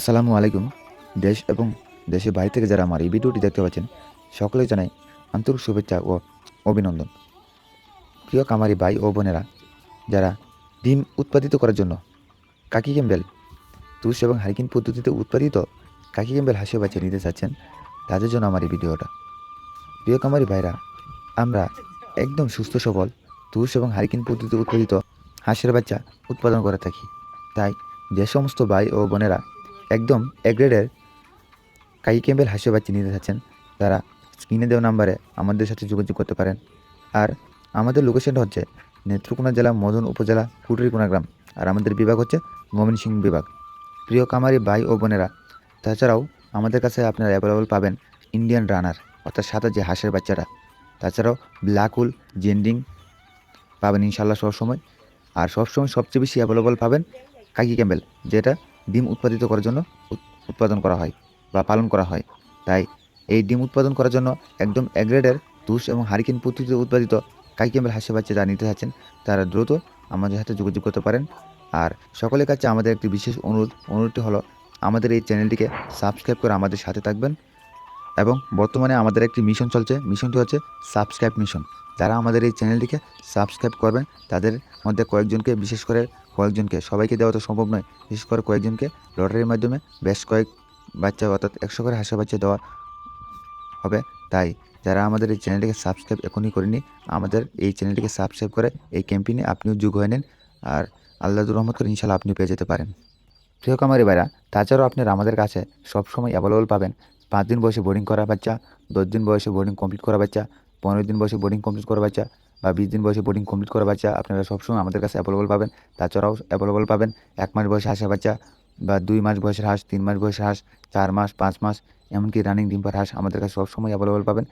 আসসালামু আলাইকুম, দেশ এবং দেশের বাইরে থেকে যারা আমার এই ভিডিওটি দেখতে পাচ্ছেন সকলে জানাই আন্তরিক শুভেচ্ছা ও অভিনন্দন। প্রিয় কামারি ভাই ও বোনেরা, যারা ডিম উৎপাদিত করার জন্য কাকি ক্যাম্বেল, তুষ এবং হারিকিন পদ্ধতিতে উৎপাদিত কাকি ক্যাম্বেল হাসি বাচ্চা নিতে চাচ্ছেন, তাদের জন্য আমার এই ভিডিওটা। প্রিয় কামারি ভাইরা, আমরা একদম সুস্থ, সবল তুষ এবং হারিকিন পদ্ধতিতে উৎপাদিত হাঁসের বাচ্চা উৎপাদন করে থাকি। তাই যে সমস্ত ভাই ও বোনেরা একদম এগ্রেডের কাই ক্যাম্বেল হাসিও বাচ্চা নিতে চাচ্ছেন তারা স্ক্রিনে দেওয়া নাম্বারে আমাদের সাথে যোগাযোগ করতে পারেন। আর আমাদের লোকেশনটা হচ্ছে নেত্রকোনা জেলা, মদন উপজেলা ফুটরিকোনা গ্রাম। আর আমাদের বিভাগ হচ্ছে ময়মনসিংহ বিভাগ। প্রিয় কামারি ভাই ও বোনেরা, তাছাড়াও আমাদের কাছে আপনারা অ্যাভেলেবল পাবেন ইন্ডিয়ান রানার অর্থাৎ সাদা যে হাঁসের বাচ্চারা। তাছাড়াও ব্ল্যাকুল জেন্ডিং পাবেন ইনশাল্লাহ সবসময়। আর সবসময় সবচেয়ে বেশি অ্যাভেলেবল পাবেন কাকি ক্যাম্বেল যেটা ডিম উৎপাদিত করার জন্য উৎ- উৎপাদন করা হয় বা পালন করা হয়। তাই এই ডিম উৎপাদন করার জন্য একদম এগ্রেডের তুষ এবং হারিকেন পদ্ধতিতে উৎপাদিত কাকি হাসি বাচ্চা যারা নিতে চাচ্ছেন তারা দ্রুত আমাদের সাথে যোগাযোগ করতে পারেন। আর সকলের কাছে আমাদের একটি বিশেষ অনুরোধ, অনুরোধটি হলো আমাদের এই চ্যানেলটিকে সাবস্ক্রাইব করে আমাদের সাথে থাকবেন। এবং বর্তমানে আমাদের একটি মিশন চলছে। মিশনটি হচ্ছে সাবস্ক্রাইব মিশন যারা আমাদের এই চ্যানেলটিকে সাবস্ক্রাইব করবেন, তাদের মধ্যে কয়েকজনকে, বিশেষ করে কয়েকজনকে, সবাইকে দেওয়া তো সম্ভব নয়, বিশেষ করে কয়েকজনকে লটারির মাধ্যমে বেশ কয়েক বাচ্চা, অর্থাৎ একশো করে হাঁসের বাচ্চা দেওয়া হবে। তাই যারা আমাদের এই চ্যানেলটিকে সাবস্ক্রাইব এখনই করেনি আমাদের এই চ্যানেলটিকে সাবস্ক্রাইব করে এই ক্যাম্পেইনে আপনিও যোগ হয়ে নেন আর আল্লাহর রহমত করে ইনশাল্লাহ আপনি পেয়ে যেতে পারেন। প্রিয় কামারি ভাইরা, তাছাড়াও আপনারা আমাদের কাছে সবসময় অ্যাভেলেবল পাবেন পাঁচ দিন বয়সে বোর্ডিং করা বাচ্চা, দশ দিন বয়সে বোর্ডিং কমপ্লিট করা বাচ্চা, পনেরো দিন বয়সে বোর্ডিং কমপ্লিট করা বাচ্চা বা বিশ দিন বয়সে বোর্ডিং কমপ্লিট করা বাচ্চা আপনারা সবসময় আমাদের কাছে অ্যাভেলেবল পাবেন। তাছাড়াও অ্যাভেলেবল পাবেন এক মাস বয়সে আসা বাচ্চা বা দুই মাস বয়সের হাঁস, তিন মাস বয়সের হাঁস, চার মাস, পাঁচ মাস, এমনকি রানিং ডিম্পার হাঁস আমাদের কাছে সবসময় অ্যাভেলেবল পাবেন।